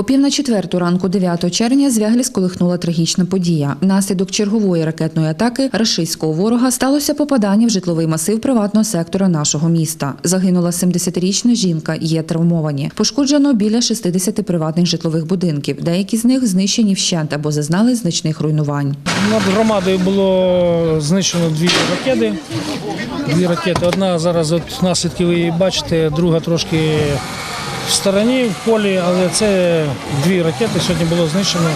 О пів на четверту ранку 9 червня Звягелі сколихнула трагічна подія. Внаслідок чергової ракетної атаки рашистського ворога сталося попадання в житловий масив приватного сектора нашого міста. Загинула 70-річна жінка, є травмовані. Пошкоджено біля 60 приватних житлових будинків. Деякі з них знищені вщент або зазнали значних руйнувань. Над громадою було знищено дві ракети. Дві ракети. Одна зараз от наслідки ви бачите, друга трошки в стороні в полі, але це дві ракети сьогодні було знищено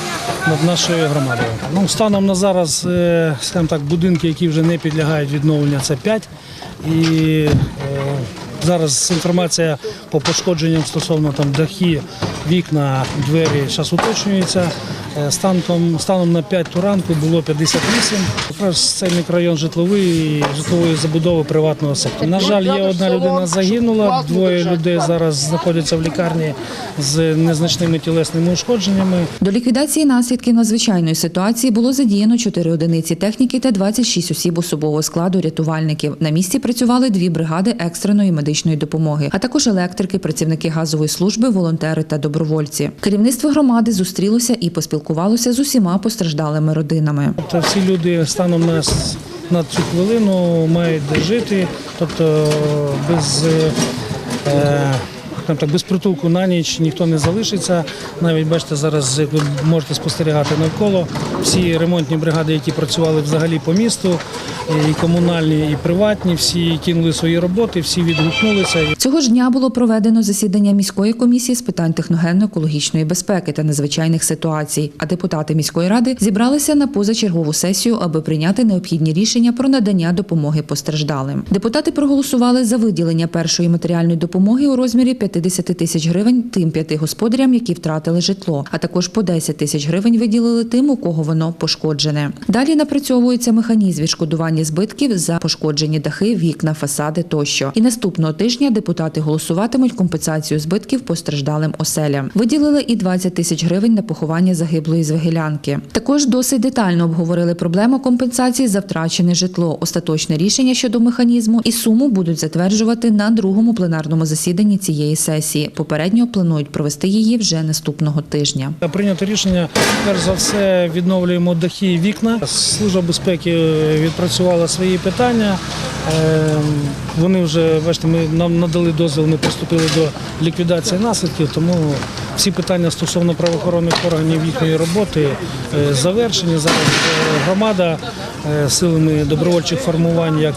над нашою громадою. Ну, станом на зараз, е, скажімо так, будинки, які вже не підлягають відновленню, це 5. І е, зараз інформація по пошкодженням стосовно там дахи, вікна, двері зараз уточнюється. Е, Станом, станом на 5 ранку було 58. Якраз цей мікрорайон житловий, житлової забудови приватного сектору. На жаль, є одна людина загинула, двоє людей зараз знаходяться в лікарні з незначними тілесними ушкодженнями. До ліквідації наслідків надзвичайної ситуації було задіяно 4 одиниці техніки та 26 осіб особового складу рятувальників. На місці працювали дві бригади екстреної медичної допомоги, а також електрики, працівники газової служби, волонтери та добровольці. Керівництво громади зустрілося і поспілкувалося з усіма постраждалими родинами. Та всі люди станом на, на цю хвилину мають жити, тобто без, е, скажімо так, без притулку на ніч ніхто не залишиться. Навіть бачите, зараз як ви можете спостерігати навколо всі ремонтні бригади, які працювали взагалі по місту, і комунальні, і приватні, всі кинули свої роботи, всі відгукнулися. Цього ж дня було проведено засідання міської комісії з питань техногенно-екологічної безпеки та надзвичайних ситуацій. А депутати міської ради зібралися на позачергову сесію, аби прийняти необхідні рішення про надання допомоги постраждалим. Депутати проголосували за виділення першої матеріальної допомоги у розмірі 50 тисяч гривень тим п'яти господарям, які втратили житло, а також по 10 тисяч гривень виділили тим, у кого воно пошкоджене. Далі напрацьовується механізм відшкодування збитків за пошкоджені дахи, вікна, фасади тощо. І наступного тижня депутати голосуватимуть компенсацію збитків постраждалим оселям. Виділили і 20 тисяч гривень на поховання загиблої звегелянки. Також досить детально обговорили проблему компенсації за втрачене житло. Остаточне рішення щодо механізму і суму будуть затверджувати на другому пленарному засіданні цієї сесії. Попередньо планують провести її вже наступного тижня. Прийнято рішення, перш за все, відновлюємо дахи і вікна. Служба безпеки е, відпрацювала свої питання. Е, Вони вже, бачите, ми нам надали дозвіл, ми приступили до ліквідації наслідків, тому всі питання стосовно правоохоронних органів їхньої роботи е, завершені. Зараз е, громада е, силами добровольчих формувань, як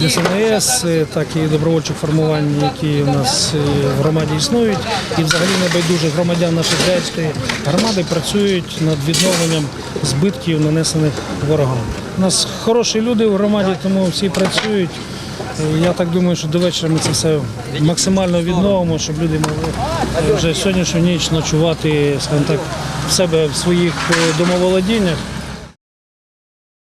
ДСНС, так і добровольчих формувань, які у нас в громаді існують, і взагалі небайдужих громадян нашої Зайцької громади працюють над відновленням збитків, нанесених ворогам. У нас хороші люди в громаді, тому всі працюють. Я так думаю, що до вечора ми це все максимально відновимо, щоб люди могли е, вже сьогоднішню ніч ночувати, скажімо так, в себе в своїх е, домоволодіннях.